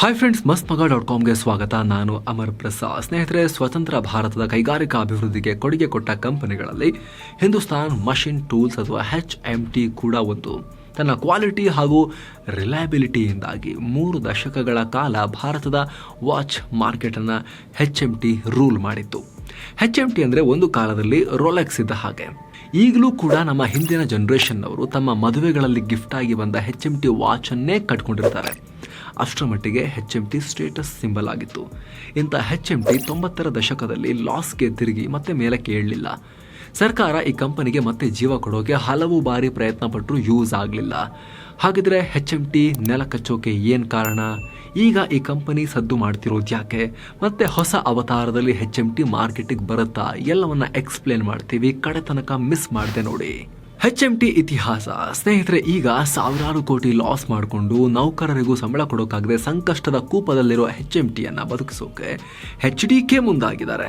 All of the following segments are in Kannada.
ಹಾಯ್ ಫ್ರೆಂಡ್ಸ್ ಮಸ್ತ್ ಮಗ ಡಾಟ್ ಕಾಮ್ಗೆ ಸ್ವಾಗತ. ನಾನು ಅಮರ್ ಪ್ರಸಾದ್. ಸ್ನೇಹಿತರೆ, ಸ್ವತಂತ್ರ ಭಾರತದ ಕೈಗಾರಿಕಾ ಅಭಿವೃದ್ಧಿಗೆ ಕೊಡುಗೆ ಕೊಟ್ಟ ಕಂಪನಿಗಳಲ್ಲಿ ಹಿಂದೂಸ್ತಾನ್ ಮಷಿನ್ ಟೂಲ್ಸ್ ಅಥವಾ ಹೆಚ್ ಎಂ ಟಿ ಕೂಡ ಒಂದು. ತನ್ನ ಕ್ವಾಲಿಟಿ ಹಾಗೂ ರಿಲಯಬಿಲಿಟಿಯಿಂದಾಗಿ ಮೂರು ದಶಕಗಳ ಕಾಲ ಭಾರತದ ವಾಚ್ ಮಾರ್ಕೆಟನ್ನು ಹೆಚ್ ಎಂ ಟಿ ರೂಲ್ ಮಾಡಿತ್ತು. ಹೆಚ್ ಎಂ ಟಿ ಅಂದರೆ ಒಂದು ಕಾಲದಲ್ಲಿ ರೋಲೆಕ್ಸ್ ಇದ್ದ ಹಾಗೆ. ಈಗಲೂ ಕೂಡ ನಮ್ಮ ಹಿಂದಿನ ಜನ್ರೇಷನ್ನವರು ತಮ್ಮ ಮದುವೆಗಳಲ್ಲಿ ಗಿಫ್ಟ್ ಆಗಿ ಬಂದ ಹೆಚ್ ಎಂ ಟಿ ವಾಚನ್ನೇ ಕಟ್ಕೊಂಡಿರ್ತಾರೆ. ಅಷ್ಟರ ಮಟ್ಟಿಗೆ H M T status symbol ಆಗಿತ್ತು. ಇಂಥ ಹೆಚ್ ಎಂ ಟಿ ತೊಂಬತ್ತರ ದಶಕದಲ್ಲಿ ಲಾಸ್ಗೆ ತಿರುಗಿ ಮತ್ತೆ ಮೇಲಕ್ಕೆ ಏಳಲಿಲ್ಲ. ಸರ್ಕಾರ ಈ ಕಂಪನಿಗೆ ಮತ್ತೆ ಜೀವ ಕೊಡೋಕೆ ಹಲವು ಬಾರಿ ಪ್ರಯತ್ನ ಪಟ್ಟರು ಯೂಸ್ ಆಗಲಿಲ್ಲ. ಹಾಗಿದ್ರೆ ಹೆಚ್ ಎಂ ಟಿ ನೆಲ ಕಚ್ಚೋಕೆ ಏನು ಕಾರಣ? ಈಗ ಈ ಕಂಪನಿ ಸದ್ದು ಮಾಡ್ತಿರೋದು ಯಾಕೆ? ಮತ್ತೆ ಹೊಸ ಅವತಾರದಲ್ಲಿ ಹೆಚ್ ಎಂ ಟಿ ಮಾರ್ಕೆಟಿಗೆ ಬರುತ್ತಾ? ಎಲ್ಲವನ್ನ ಎಕ್ಸ್ಪ್ಲೇನ್ ಮಾಡ್ತೀವಿ. ಕಡೆ ತನಕ ಮಿಸ್ ಮಾಡಿದೆ ನೋಡಿ. ಹೆಚ್ ಎಂ ಟಿ ಇತಿಹಾಸ. ಸ್ನೇಹಿತರೆ, ಈಗ ಸಾವಿರಾರು ಕೋಟಿ ಲಾಸ್ ಮಾಡಿಕೊಂಡು ನೌಕರರಿಗೂ ಸಂಬಳ ಕೊಡೋಕ್ಕಾಗದೆ ಸಂಕಷ್ಟದ ಕೂಪದಲ್ಲಿರೋ ಎಚ್ ಎಂ ಟಿಯನ್ನು ಬದುಕಿಸೋಕೆ ಎಚ್ ಡಿ ಕೆ ಮುಂದಾಗಿದ್ದಾರೆ.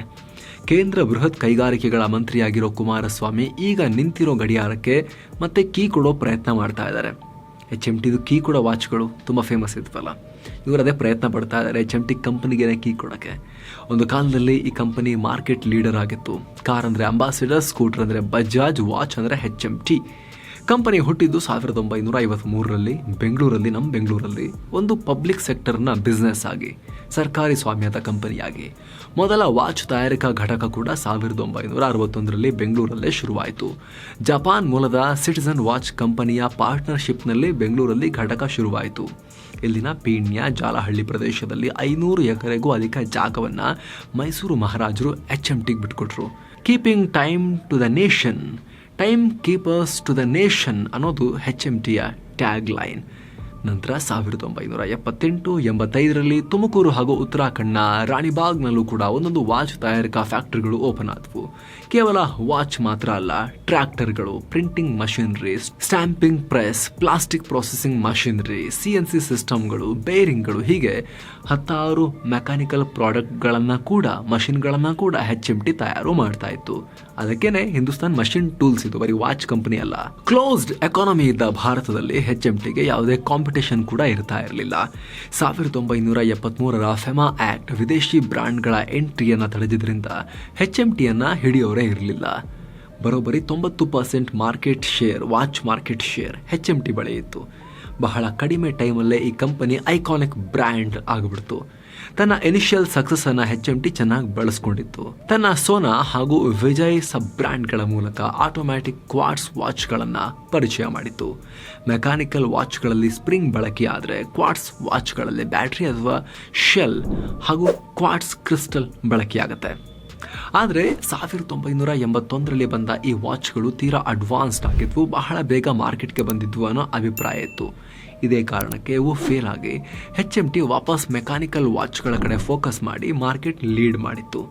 ಕೇಂದ್ರ ಬೃಹತ್ ಕೈಗಾರಿಕೆಗಳ ಮಂತ್ರಿಯಾಗಿರೋ ಕುಮಾರಸ್ವಾಮಿ ಈಗ ನಿಂತಿರೋ ಗಡಿಯಾರಕ್ಕೆ ಮತ್ತೆ ಕೀ ಕೊಡೋ ಪ್ರಯತ್ನ ಮಾಡ್ತಾ ಇದ್ದಾರೆ. ಎಚ್ ಎಂ ಟಿದು ಕೀ ಕೊಡೋ ವಾಚ್ಗಳು ತುಂಬ ಫೇಮಸ್ ಇದ್ವಲ್ಲ. ಇವರು ಅದೇ ಪ್ರಯತ್ನ ಪಡ್ತಾ ಇದ್ದಾರೆ ಎಚ್ ಎಂ ಟಿ ಕೀ ಕೊಡೋಕ್ಕೆ. ಒಂದು ಕಾಲದಲ್ಲಿ ಈ ಕಂಪನಿ ಮಾರ್ಕೆಟ್ ಲೀಡರ್ ಆಗಿತ್ತು. ಕಾರ್ ಅಂದರೆ ಅಂಬಾಸಿಡರ್, ಸ್ಕೂಟರ್ ಅಂದರೆ ಬಜಾಜ್, ವಾಚ್ ಅಂದರೆ ಹೆಚ್ ಎಂ ಟಿ. ಕಂಪನಿ ಹುಟ್ಟಿದ್ದು ಸಾವಿರದ ಒಂಬೈನೂರ ಐವತ್ತ್ಮೂರರಲ್ಲಿ ಬೆಂಗಳೂರಲ್ಲಿ, ನಮ್ಮ ಬೆಂಗಳೂರಲ್ಲಿ. ಒಂದು ಪಬ್ಲಿಕ್ ಸೆಕ್ಟರ್ನ ಬಿಸ್ನೆಸ್ ಆಗಿ, ಸರ್ಕಾರಿ ಸ್ವಾಮ್ಯದ ಕಂಪನಿಯಾಗಿ. ಮೊದಲ ವಾಚ್ ತಯಾರಿಕಾ ಘಟಕ ಕೂಡ ಸಾವಿರದ ಒಂಬೈನೂರ ಅರವತ್ತೊಂದರಲ್ಲಿ ಬೆಂಗಳೂರಲ್ಲೇ ಶುರುವಾಯಿತು. ಜಪಾನ್ ಮೂಲದ ಸಿಟಿಸನ್ ವಾಚ್ ಕಂಪನಿಯ ಪಾರ್ಟ್ನರ್ಶಿಪ್ನಲ್ಲಿ ಬೆಂಗಳೂರಲ್ಲಿ ಘಟಕ ಶುರುವಾಯಿತು. ಇಲ್ಲಿನ ಪೀಣ್ಯ ಜಾಲಹಳ್ಳಿ ಪ್ರದೇಶದಲ್ಲಿ ಐನೂರು ಎಕರೆಗೂ ಅಧಿಕ ಜಾಗವನ್ನು ಮೈಸೂರು ಮಹಾರಾಜರು ಎಚ್ ಎಂ ಟಿಗೆ ಬಿಟ್ಕೊಟ್ರು. Keeping time to the nation time keepers to the nation ಅನ್ನೋದು ಹೆಚ್ ಎಂ ಟಿಯ ಟ್ಯಾಗ್ ಲೈನ್ ನಂತರ ಸಾವಿರದ ಒಂಬೈನೂರ ಎಪ್ಪತ್ತೆಂಟು ಎಂಬತ್ತೈದರಲ್ಲಿ ತುಮಕೂರು ಹಾಗೂ ಉತ್ತರಾಖಂಡ್ನ ರಾಣಿಬಾಗ್ನಲ್ಲೂ ಕೂಡ ಒಂದೊಂದು ವಾಚ್ ತಯಾರಿಕಾ ಫ್ಯಾಕ್ಟರಿಗಳು ಓಪನ್ ಆದವು. ಕೇವಲ ವಾಚ್ ಮಾತ್ರ ಅಲ್ಲ, ಟ್ರ್ಯಾಕ್ಟರ್ಗಳು, printing machineries stamping press, plastic processing machinery, C N C ಸಿಸ್ಟಮ್ಗಳು, ಬೇರಿಂಗ್ಗಳು, ಹೀಗೆ ಹತ್ತಾರು ಮೆಕ್ಯಾನಿಕಲ್ ಪ್ರಾಡಕ್ಟ್ಗಳನ್ನು ಕೂಡ, ಮಷಿನ್ಗಳನ್ನು ಕೂಡ ಹೆಚ್ ಎಂ ಟಿ ತಯಾರು ಮಾಡ್ತಾ ಇತ್ತು. ಅದಕ್ಕೇನೆ ಹಿಂದೂಸ್ತಾನ್ ಮಷಿನ್ ಟೂಲ್ಸ್ ಇದು ಬರೀ ವಾಚ್ ಕಂಪನಿ ಅಲ್ಲ ಕ್ಲೋಸ್ಡ್ ಎಕಾನಮಿ ಇದ್ದ ಭಾರತದಲ್ಲಿ ಹೆಚ್ ಎಂ ಟಿಗೆ ಯಾವುದೇ ಕಾಂಪಿಟೇಷನ್ ಕೂಡ ಇರ್ತಾ ಇರಲಿಲ್ಲ. ಸಾವಿರದ ಒಂಬೈನೂರ ಎಪ್ಪತ್ಮೂರರ ಫೆಮಾ ಆ್ಯಕ್ಟ್ ವಿದೇಶಿ ಬ್ರ್ಯಾಂಡ್ಗಳ ಎಂಟ್ರಿಯನ್ನು ತಡೆದಿದ್ದರಿಂದ ಹೆಚ್ ಎಂ ಟಿಯನ್ನು ಹಿಡಿಯೋರೇ ಇರಲಿಲ್ಲ. ಬರೋಬ್ಬರಿ ತೊಂಬತ್ತು percent market share, watch market share H M T ಬಳಿ ಇತ್ತು. ಬಹಳ ಕಡಿಮೆ ಟೈಮಲ್ಲೇ ಈ ಕಂಪನಿ ಐಕಾನಿಕ್ ಬ್ರ್ಯಾಂಡ್ ಆಗಿಬಿಡ್ತು. ತನ್ನ ಇನಿಷಿಯಲ್ ಸಕ್ಸಸ್ ಅನ್ನ ಹೆಚ್ ಎಂ ಟಿ ಚೆನ್ನಾಗಿ ಬಳಸ್ಕೊಂಡಿತ್ತು. ತನ್ನ ಸೋನಾ ಹಾಗೂ ವಿಜಯ್ ಸಬ್ ಬ್ರ್ಯಾಂಡ್ಗಳ ಮೂಲಕ ಆಟೋಮ್ಯಾಟಿಕ್ ಕ್ವಾರ್ಟ್ಸ್ ವಾಚ್ಗಳನ್ನು ಪರಿಚಯ ಮಾಡಿತ್ತು. ಮೆಕ್ಯಾನಿಕಲ್ ವಾಚ್ಗಳಲ್ಲಿ ಸ್ಪ್ರಿಂಗ್ ಬಳಕೆಯಾದರೆ ಕ್ವಾರ್ಟ್ಸ್ ವಾಚ್ಗಳಲ್ಲಿ ಬ್ಯಾಟ್ರಿ ಅಥವಾ ಶೆಲ್ ಹಾಗೂ ಕ್ವಾರ್ಟ್ಸ್ ಕ್ರಿಸ್ಟಲ್ ಬಳಕೆಯಾಗುತ್ತೆ. ಆದರೆ ಸಾವಿರದ ಒಂಬೈನೂರ ಎಂಬತ್ತೊಂದರಲ್ಲಿ ಬಂದ ಈ ವಾಚ್ಗಳು ತೀರಾ ಅಡ್ವಾನ್ಸ್ಡ್ ಆಗಿದ್ವು, ಬಹಳ ಬೇಗ ಮಾರ್ಕೆಟ್ಗೆ ಬಂದಿದ್ವು ಅನ್ನೋ ಅಭಿಪ್ರಾಯ ಇತ್ತು. ಇದೇ ಕಾರಣಕ್ಕೆ ಇವು ಫೇಲ್ ಆಗಿ ಹೆಚ್ ಎಂ ಟಿ ವಾಪಸ್ ಮೆಕ್ಯಾನಿಕಲ್ ವಾಚ್ಗಳ ಕಡೆ ಫೋಕಸ್ ಮಾಡಿ ಮಾರ್ಕೆಟ್ ಲೀಡ್ ಮಾಡಿತ್ತು.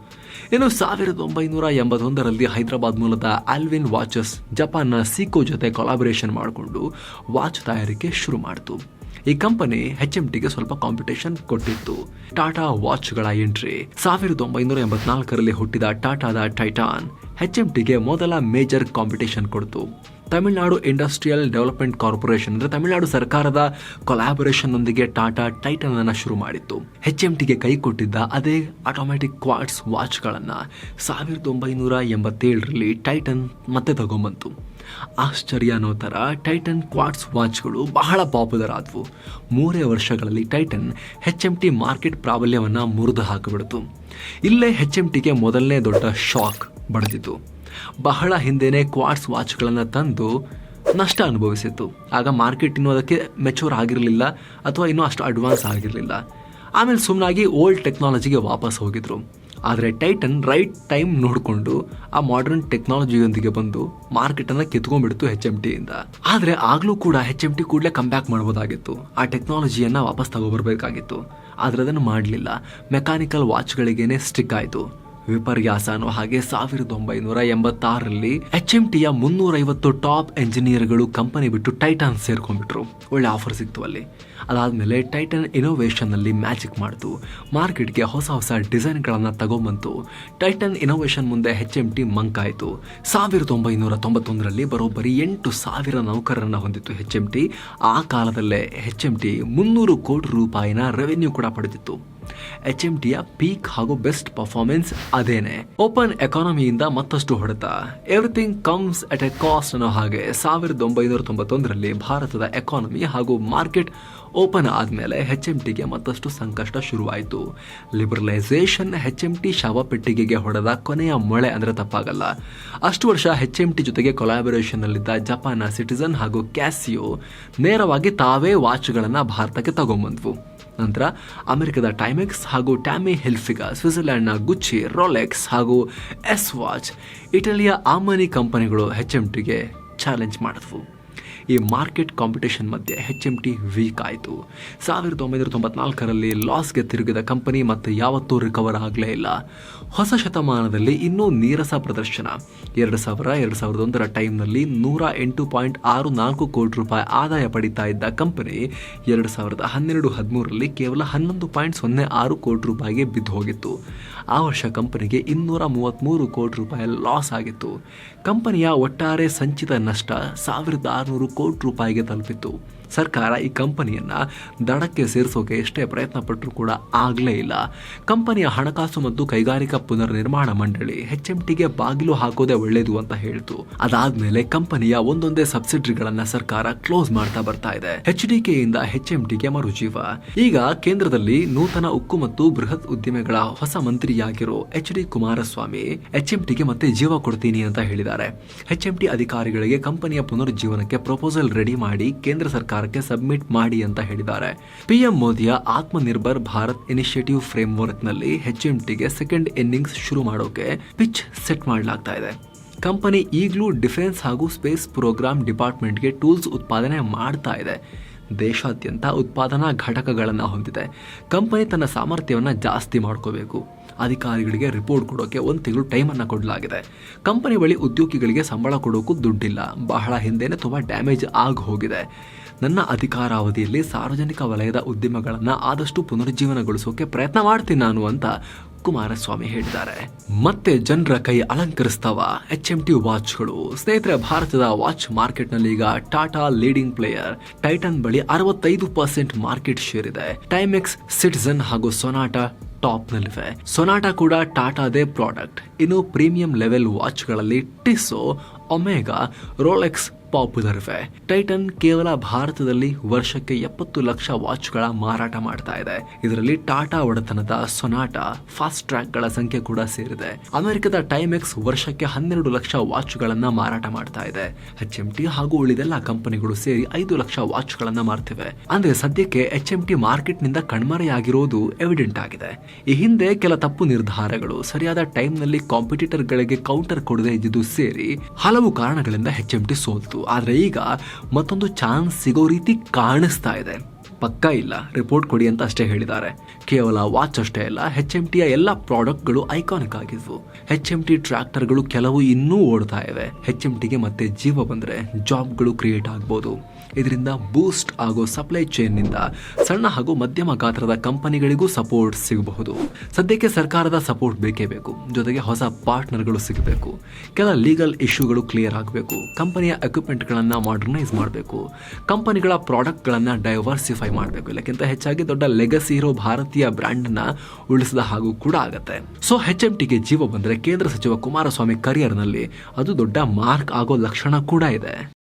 ಇನ್ನು ಸಾವಿರದ ಒಂಬೈನೂರ ಎಂಬತ್ತೊಂದರಲ್ಲಿ ಹೈದರಾಬಾದ್ ಮೂಲದ ಆಲ್ವಿನ್ ವಾಚಸ್ ಜಪಾನ್ನ ಸೀಕೋ ಜೊತೆ ಕೊಲಾಬರೇಷನ್ ಮಾಡಿಕೊಂಡು ವಾಚ್ ತಯಾರಿಕೆ ಶುರು ಮಾಡಿತು. ಈ ಕಂಪನಿ ಹೆಚ್ ಎಂ ಟಿಗೆ ಸ್ವಲ್ಪ ಕಾಂಪಿಟೇಷನ್ ಕೊಟ್ಟಿತ್ತು. ಟಾಟಾ ವಾಚ್ಗಳ ಎಂಟ್ರಿ ಸಾವಿರದ ಒಂಬೈನೂರ ಎಂಬತ್ನಾಲ್ಕರಲ್ಲಿ ಹುಟ್ಟಿದ ಟಾಟಾದ ಟೈಟಾನ್ ಹೆಚ್ ಎಂ ಟಿಗೆ ಮೊದಲ ಮೇಜರ್ ಕಾಂಪಿಟೇಷನ್ ಕೊಡ್ತು. ತಮಿಳುನಾಡು ಇಂಡಸ್ಟ್ರಿಯಲ್ ಡೆವಲಪ್ಮೆಂಟ್ ಕಾರ್ಪೊರೇಷನ್ ಅಂದರೆ ತಮಿಳುನಾಡು ಸರ್ಕಾರದ ಕೊಲಾಬೊರೇಷನ್ ನೊಂದಿಗೆ ಟಾಟಾ ಟೈಟನ್ ಅನ್ನು ಶುರು ಮಾಡಿತ್ತು. ಹೆಚ್ ಎಂ ಟಿಗೆ ಕೈ ಕೊಟ್ಟಿದ್ದ ಅದೇ ಆಟೋಮ್ಯಾಟಿಕ್ ಕ್ವಾರ್ಟ್ಸ್ ವಾಚ್ಗಳನ್ನು ಸಾವಿರದ ಒಂಬೈನೂರ ಎಂಬತ್ತೇಳರಲ್ಲಿ ಟೈಟನ್ ಮತ್ತೆ ತಗೊಂಬಂತು. ಆಶ್ಚರ್ಯ ಅನ್ನೋ ಥರ ಟೈಟನ್ ಕ್ವಾರ್ಟ್ಸ್ ವಾಚ್ಗಳು ಬಹಳ ಪಾಪುಲರ್ ಆದವು. ಮೂರೇ ವರ್ಷಗಳಲ್ಲಿ Titan H M T market ಪ್ರಾಬಲ್ಯವನ್ನು ಮುರಿದು ಹಾಕಿಬಿಡ್ತು. ಇಲ್ಲೇ ಹೆಚ್ ಎಂ ಟಿಗೆ ಮೊದಲನೇ ದೊಡ್ಡ ಶಾಕ್ ಬಡಿದಿತ್ತು ಬಹಳ ಹಿಂದೆನೇ ಕ್ವಾರ್ಟ್ಸ್ ವಾಚ್ಗಳನ್ನು ತಂದು ನಷ್ಟ ಅನುಭವಿಸಿತ್ತು. ಆಗ ಮಾರ್ಕೆಟ್ ಇನ್ನೂ ಅದಕ್ಕೆ ಮೆಚೂರ್ ಆಗಿರಲಿಲ್ಲ ಅಥವಾ ಇನ್ನೂ ಅಷ್ಟು ಅಡ್ವಾನ್ಸ್ ಆಗಿರಲಿಲ್ಲ. ಆಮೇಲೆ ಸುಮ್ಮನಾಗಿ ಓಲ್ಡ್ ಟೆಕ್ನಾಲಜಿಗೆ ವಾಪಸ್ ಹೋಗಿದ್ರು. ಆದರೆ ಟೈಟನ್ ರೈಟ್ ಟೈಮ್ ನೋಡಿಕೊಂಡು ಆ ಮಾಡರ್ನ್ ಟೆಕ್ನಾಲಜಿಯೊಂದಿಗೆ ಬಂದು ಮಾರ್ಕೆಟನ್ನು ಕಿತ್ಕೊಂಡ್ಬಿಡ್ತು ಹೆಚ್ ಎಂ ಟಿಯಿಂದ ಆದರೆ ಆಗಲೂ ಕೂಡ ಹೆಚ್ ಎಂ ಟಿ ಕೂಡಲೇ ಕಮ್ ಬ್ಯಾಕ್ ಮಾಡ್ಬೋದಾಗಿತ್ತು. ಆ ಟೆಕ್ನಾಲಜಿಯನ್ನು ವಾಪಸ್ ತಗೋಬರ್ಬೇಕಾಗಿತ್ತು. ಆದರೆ ಅದನ್ನು ಮಾಡಲಿಲ್ಲ. ಮೆಕ್ಯಾನಿಕಲ್ ವಾಚ್ಗಳಿಗೇನೆ ಸ್ಟಿಕ್ ಆಯಿತು. ವಿಪರ್ಯಾಸ ಅನ್ನೋ ಹಾಗೆ ಸಾವಿರದ ಒಂಬೈನೂರ ಎಂಬತ್ತಾರರಲ್ಲಿ ಎಚ್ ಎಂ ಟಿಯ ಮುನ್ನೂರೈವತ್ತು ಟಾಪ್ ಎಂಜಿನಿಯರ್ಗಳು ಕಂಪನಿ ಬಿಟ್ಟು ಟೈಟಾನ್ ಸೇರ್ಕೊಂಡ್ಬಿಟ್ರು. ಒಳ್ಳೆ ಆಫರ್ ಸಿಕ್ತು ಅಲ್ಲಿ. ಅದಾದಮೇಲೆ ಟೈಟನ್ ಇನೋವೇಷನ್ನಲ್ಲಿ ಮ್ಯಾಜಿಕ್ ಮಾಡ್ತು. ಮಾರ್ಕೆಟ್ಗೆ ಹೊಸ ಹೊಸ ಡಿಸೈನ್ಗಳನ್ನು ತಗೊಂಬಂತು. ಟೈಟನ್ ಇನೋವೇಷನ್ ಮುಂದೆ ಹೆಚ್ ಎಂ ಟಿ ಮಂಕಾಯಿತು. ಸಾವಿರದ ಒಂಬೈನೂರ ತೊಂಬತ್ತೊಂದರಲ್ಲಿ ಬರೋಬ್ಬರಿ ಎಂಟು ಸಾವಿರ ನೌಕರರನ್ನು ಹೊಂದಿತ್ತು ಹೆಚ್ ಎಂ ಟಿ ಆ ಕಾಲದಲ್ಲೇ ಎಚ್ ಎಂ ಟಿ ಮುನ್ನೂರು ಕೋಟಿ ರೂಪಾಯಿನ ರೆವೆನ್ಯೂ ಕೂಡ ಪಡೆದಿತ್ತು. ಎಚ್ ಎಂ ಟಿಯ ಪೀಕ್ ಹಾಗೂ ಬೆಸ್ಟ್ ಪರ್ಫಾರ್ಮೆನ್ಸ್ ಅದೇನೆ. ಓಪನ್ ಎಕಾನಮಿಯಿಂದ ಮತ್ತಷ್ಟು ಹೊಡೆತ. Everything comes at a cost ಅನ್ನೋ ಹಾಗೆ ಸಾವಿರದ ಒಂಬೈನೂರ ತೊಂಬತ್ತೊಂದರಲ್ಲಿ ಭಾರತದ ಎಕಾನಮಿ ಹಾಗೂ ಮಾರ್ಕೆಟ್ ಓಪನ್ ಆದಮೇಲೆ ಹೆಚ್ ಎಂ ಟಿಗೆ ಮತ್ತಷ್ಟು ಸಂಕಷ್ಟ ಶುರುವಾಯಿತು. ಲಿಬರಲೈಸೇಷನ್ ಹೆಚ್ ಎಂ ಟಿ ಶವಪೆಟ್ಟಿಗೆಗೆ ಹೊಡೆದ ಕೊನೆಯ ಮೊಳೆ ಅಂದರೆ ತಪ್ಪಾಗಲ್ಲ. ಅಷ್ಟು ವರ್ಷ ಹೆಚ್ ಎಂ ಟಿ ಜೊತೆಗೆ ಕೊಲಾಬರೇಷನ್ನಲ್ಲಿದ್ದ ಜಪಾನ್ನ ಸಿಟಿಸನ್ ಹಾಗೂ ಕ್ಯಾಸಿಯೋ ನೇರವಾಗಿ ತಾವೇ ವಾಚ್ಗಳನ್ನು ಭಾರತಕ್ಕೆ ತಗೊಂಬಂದ್ವು. ನಂತರ ಅಮೆರಿಕದ ಟೈಮೆಕ್ಸ್ ಹಾಗೂ ಟ್ಯಾಮಿ ಹೆಲ್ಫಿಗಾ ಸ್ವಿಟ್ಜರ್ಲ್ಯಾಂಡ್ನ ಗುಚ್ಚಿ ರೋಲೆಕ್ಸ್ ಹಾಗೂ ಎಸ್ ವಾಚ್ ಇಟಲಿಯ ಆಮನಿ ಕಂಪನಿಗಳು ಹೆಚ್ ಎಂ ಟಿಗೆ ಚಾಲೆಂಜ್ ಮಾಡಿದ್ವು. ಈ ಮಾರ್ಕೆಟ್ ಕಾಂಪಿಟೇಷನ್ ಮಧ್ಯೆ ಹೆಚ್ ಎಂ ಟಿ ವೀಕ್ ಆಯಿತು. ಸಾವಿರದ ಒಂಬೈನೂರ ತೊಂಬತ್ನಾಲ್ಕರಲ್ಲಿ ಲಾಸ್ಗೆ ತಿರುಗಿದ ಕಂಪನಿ ಮತ್ತು ಯಾವತ್ತೂ ರಿಕವರ್ ಆಗಲೇ ಇಲ್ಲ. ಹೊಸ ಶತಮಾನದಲ್ಲಿ ಇನ್ನೂ ನೀರಸ ಪ್ರದರ್ಶನ. ಎರಡು ಸಾವಿರ, ಎರಡು ಸಾವಿರದ ಒಂದರ ಟೈಮ್ನಲ್ಲಿ ನೂರ ಎಂಟು ಪಾಯಿಂಟ್ ಆರು ನಾಲ್ಕು ಕೋಟಿ ರೂಪಾಯಿ ಆದಾಯ ಪಡಿತಾ ಇದ್ದ ಕಂಪನಿ ಎರಡು ಸಾವಿರದ ಹನ್ನೆರಡು ಹದಿಮೂರರಲ್ಲಿ ಕೇವಲ ಹನ್ನೊಂದು ಪಾಯಿಂಟ್ ಸೊನ್ನೆ ಆರು ಕೋಟಿ ರೂಪಾಯಿಗೆ ಬಿದ್ದು ಹೋಗಿತ್ತು ಆ ವರ್ಷ ಕಂಪನಿಗೆ ಇನ್ನೂರ ಮೂವತ್ತ್ಮೂರು ಕೋಟಿ ರೂಪಾಯಿ ಲಾಸ್ ಆಗಿತ್ತು. ಕಂಪನಿಯ ಒಟ್ಟಾರೆ ಸಂಚಿತ ನಷ್ಟ ಸಾವಿರದ ಆರುನೂರು ಕೋಟಿ ರೂಪಾಯಿಗೆ ತಲುಪಿತ್ತು. ಸರ್ಕಾರ ಈ ಕಂಪನಿಯನ್ನ ದಡಕ್ಕೆ ಸೇರಿಸೋಕೆ ಎಷ್ಟೇ ಪ್ರಯತ್ನ ಪಟ್ಟರೂ ಕೂಡ ಆಗಲೇ ಇಲ್ಲ. ಕಂಪನಿಯ ಹಣಕಾಸು ಮತ್ತು ಕೈಗಾರಿಕಾ ಪುನರ್ನಿರ್ಮಾಣ ಮಂಡಳಿ ಎಚ್ ಎಂ ಟಿಗೆ ಬಾಗಿಲು ಹಾಕೋದೇ ಒಳ್ಳೆಯದು ಅಂತ ಹೇಳ್ತು. ಅದಾದ್ಮೇಲೆ ಕಂಪನಿಯ ಒಂದೊಂದೇ ಸಬ್ಸಿಡರಿಗಳನ್ನ ಸರ್ಕಾರ ಕ್ಲೋಸ್ ಮಾಡ್ತಾ ಬರ್ತಾ ಇದೆ. ಎಚ್ ಡಿ ಕೆಯಿಂದ ಎಚ್ ಎಂ ಟಿಗೆ ಮರುಜೀವ. ಈಗ ಕೇಂದ್ರದಲ್ಲಿ ನೂತನ ಉಕ್ಕು ಮತ್ತು ಬೃಹತ್ ಉದ್ದಿಮೆಗಳ ಹೊಸ ಮಂತ್ರಿಯಾಗಿರೋ H D Kumaraswamy H M ಟಿಗೆ ಮತ್ತೆ ಜೀವ ಕೊಡ್ತೀನಿ ಅಂತ ಹೇಳಿದ್ದಾರೆ. ಎಚ್ ಎಂ ಟಿ ಅಧಿಕಾರಿಗಳಿಗೆ ಕಂಪನಿಯ ಪುನರುಜ್ಜೀವನಕ್ಕೆ ಪ್ರಪೋಸಲ್ ರೆಡಿ ಮಾಡಿ ಕೇಂದ್ರ ಸರ್ಕಾರಕ್ಕೆ ಸಬ್ಮಿಟ್ ಮಾಡಿ ಅಂತ ಹೇಳಿದ್ದಾರೆ. ಪಿಎಂ ಮೋದಿಯ ಆತ್ಮನಿರ್ಭರ್ ಭಾರತ್ ಇನಿಷಿಯೇಟಿವ್ ಫ್ರೇಮ್ ವರ್ಕ್ನಲ್ಲಿ ಟಿಗೆ ಸೆಕೆಂಡ್ ಇನ್ನಿಂಗ್ಸ್ ಶುರು ಮಾಡೋಕೆ ಪಿಚ್ ಸೆಟ್ ಮಾಡಲಾಗ್ತಾ ಇದೆ. ಕಂಪನಿ ಈಗಲೂ ಡಿಫೆನ್ಸ್ ಹಾಗೂ ಸ್ಪೇಸ್ ಪ್ರೋಗ್ರಾಮ್ ಡಿಪಾರ್ಟ್ಮೆಂಟ್ಗೆ ಟೂಲ್ಸ್ ಉತ್ಪಾದನೆ ಮಾಡ್ತಾ ಇದೆ. ದೇಶಾದ್ಯಂತ ಉತ್ಪಾದನಾ ಘಟಕಗಳನ್ನು ಹೊಂದಿದೆ. ಕಂಪನಿ ತನ್ನ ಸಾಮರ್ಥ್ಯವನ್ನು ಜಾಸ್ತಿ ಮಾಡ್ಕೋಬೇಕು. ಅಧಿಕಾರಿಗಳಿಗೆ ರಿಪೋರ್ಟ್ ಕೊಡೋಕೆ ಒಂದು ತಿಂಗಳು ಟೈಮನ್ನು ಕೊಡಲಾಗಿದೆ. ಕಂಪನಿ ಬಳಿ ಉದ್ಯೋಗಿಗಳಿಗೆ ಸಂಬಳ ಕೊಡೋಕ್ಕೂ ದುಡ್ಡಿಲ್ಲ. ಬಹಳ ಹಿಂದೆನೇ ತುಂಬ ಡ್ಯಾಮೇಜ್ ಆಗಿ ಹೋಗಿದೆ. ನನ್ನ ಅಧಿಕಾರಾವಧಿಯಲ್ಲಿ ಸಾರ್ವಜನಿಕ ವಲಯದ ಉದ್ಯಮಗಳನ್ನು ಆದಷ್ಟು ಪುನರುಜ್ಜೀವನಗೊಳಿಸೋಕೆ ಪ್ರಯತ್ನ ಮಾಡ್ತೀನಿ ನಾನು ಅಂತ ಕುಮಾರಸ್ವಾಮಿ ಹೇಳಿದ್ದಾರೆ. ಮತ್ತೆ ಜನರ ಕೈ ಅಲಂಕರಿಸ್ತಾವ ಎಚ್ ಎಂ ಟಿ ವಾಚ್ಗಳು. ಸ್ನೇಹಿತರೆ, ಭಾರತದ ವಾಚ್ ಮಾರ್ಕೆಟ್ನಲ್ಲಿ ಈಗ ಟಾಟಾ ಲೀಡಿಂಗ್ ಪ್ಲೇಯರ್ ಟೈಟನ್ ಬಳಿ ಅರವತ್ತೈದು ಪರ್ಸೆಂಟ್ ಮಾರ್ಕೆಟ್ ಶೇರ್ ಇದೆ. ಟೈಮೆಕ್ಸ್ ಸಿಟಿಸನ್ ಹಾಗೂ ಸೊನಾಟಾ ಟಾಪ್ ನಲ್ಲಿವೆ ಸೊನಾಟಾ ಕೂಡ ಟಾಟಾದೇ ಪ್ರಾಡಕ್ಟ್. ಇನ್ನು ಪ್ರೀಮಿಯಂ ಲೆವೆಲ್ ವಾಚ್ಗಳಲ್ಲಿ ಟಿಸೋ, ಒಮೆಗಾ, ರೋಲೆಕ್ಸ್ ಪಾಪ್ಯುಲರ್ ವೇ ಟೈಟನ್ ಕೇವಲ ಭಾರತದಲ್ಲಿ ವರ್ಷಕ್ಕೆ ಎಪ್ಪತ್ತು ಲಕ್ಷ ವಾಚ್ಗಳ ಮಾರಾಟ ಮಾಡ್ತಾ ಇದೆ. ಇದರಲ್ಲಿ ಟಾಟಾ ಒಡೆತನದ ಸೊನಾಟಾ, ಫಾಸ್ಟ್ ಟ್ರ್ಯಾಕ್ಗಳ ಸಂಖ್ಯೆ ಕೂಡ ಸೇರಿದೆ. ಅಮೆರಿಕದ ಟೈಮೆಕ್ಸ್ ವರ್ಷಕ್ಕೆ ಹನ್ನೆರಡು ಲಕ್ಷ ವಾಚ್ಗಳನ್ನ ಮಾರಾಟ ಮಾಡ್ತಾ ಇದೆ. ಎಚ್ ಎಂ ಟಿ ಹಾಗೂ ಉಳಿದೆಲ್ಲ ಕಂಪನಿಗಳು ಸೇರಿ ಐದು ಲಕ್ಷ ವಾಚ್ಗಳನ್ನ ಮಾರ್ತಿವೆ. ಅಂದ್ರೆ ಸದ್ಯಕ್ಕೆ ಎಚ್ ಎಂ ಟಿ ಮಾರ್ಕೆಟ್ನಿಂದ ಕಣ್ಮರೆಯಾಗಿರೋದು ಎವಿಡೆಂಟ್ ಆಗಿದೆ. ಈ ಹಿಂದೆ ಕೆಲ ತಪ್ಪು ನಿರ್ಧಾರಗಳು, ಸರಿಯಾದ ಟೈಮ್ನಲ್ಲಿ ಕಾಂಪಿಟೇಟರ್ಗಳಿಗೆ ಕೌಂಟರ್ ಕೊಡದೇ ಇದ್ದಿದ್ದು ಸೇರಿ ಹಲವು ಕಾರಣಗಳಿಂದ ಎಚ್ ಎಂ ಟಿ ಸೋಲ್ತು. ಆದ್ರೆ ಈಗ ಮತ್ತೊಂದು ಚಾನ್ಸ್ ಸಿಗೋ ರೀತಿ ಕಾಣಿಸ್ತಾ ಇದೆ. ಪಕ್ಕ ಇಲ್ಲ. ರಿಪೋರ್ಟ್ ಕೊಡಿ ಅಂತ ಅಷ್ಟೇ ಹೇಳಿದ್ದಾರೆ. ಕೇವಲ ವಾಚ್ ಅಷ್ಟೇ ಅಲ್ಲ ಹೆಚ್ ಎಂ ಟಿಯ ಎಲ್ಲ ಪ್ರಾಡಕ್ಟ್ಗಳು ಐಕಾನಿಕ್ ಆಗಿದ್ವು. ಹೆಚ್ ಎಂ ಟಿ ಟ್ರ್ಯಾಕ್ಟರ್ಗಳು ಕೆಲವು ಇನ್ನೂ ಓಡ್ತಾ ಇವೆ. ಹೆಚ್ ಎಂ ಟಿಗೆ ಮತ್ತೆ ಜೀವ ಬಂದ್ರೆ ಜಾಬ್ಗಳು ಕ್ರಿಯೇಟ್ ಆಗ್ಬೋದು. ಇದರಿಂದ ಬೂಸ್ಟ್ ಆಗೋ ಸಪ್ಲೈ ಚೈನ್ನಿಂದ ಸಣ್ಣ ಹಾಗೂ ಮಧ್ಯಮ ಗಾತ್ರದ ಕಂಪನಿಗಳಿಗೂ ಸಪೋರ್ಟ್ ಸಿಗಬಹುದು. ಸದ್ಯಕ್ಕೆ ಸರ್ಕಾರದ ಸಪೋರ್ಟ್ ಬೇಕೇ ಬೇಕು. ಜೊತೆಗೆ ಹೊಸ ಪಾರ್ಟ್ನರ್ಗಳು ಸಿಗಬೇಕು. ಕೆಲ ಲೀಗಲ್ ಇಶ್ಯೂಗಳು ಕ್ಲಿಯರ್ ಆಗಬೇಕು. ಕಂಪನಿಯ ಎಕ್ವಿಪ್ಮೆಂಟ್ಗಳನ್ನು ಮಾಡರ್ನೈಸ್ ಮಾಡಬೇಕು. ಕಂಪನಿಗಳ ಪ್ರಾಡಕ್ಟ್ಗಳನ್ನು ಡೈವರ್ಸಿಫೈ ಮಾಡಬೇಕು. ಇಲ್ಲಕ್ಕಿಂತ ಹೆಚ್ಚಾಗಿ ದೊಡ್ಡ ಲೆಗಸಿ ಇರೋ ಭಾರತೀಯ ಬ್ರ್ಯಾಂಡ್ನ ಉಳಿಸಿದ ಹಾಗೂ ಕೂಡ ಆಗತ್ತೆ. ಸೊ ಹೆಚ್ ಎಂ ಟಿಗೆ ಜೀವ ಬಂದರೆ ಕೇಂದ್ರ ಸಚಿವ ಕುಮಾರಸ್ವಾಮಿ ಕರಿಯರ್ನಲ್ಲಿ ಅದು ದೊಡ್ಡ ಮಾರ್ಕ್ ಆಗೋ ಲಕ್ಷಣ ಕೂಡ ಇದೆ.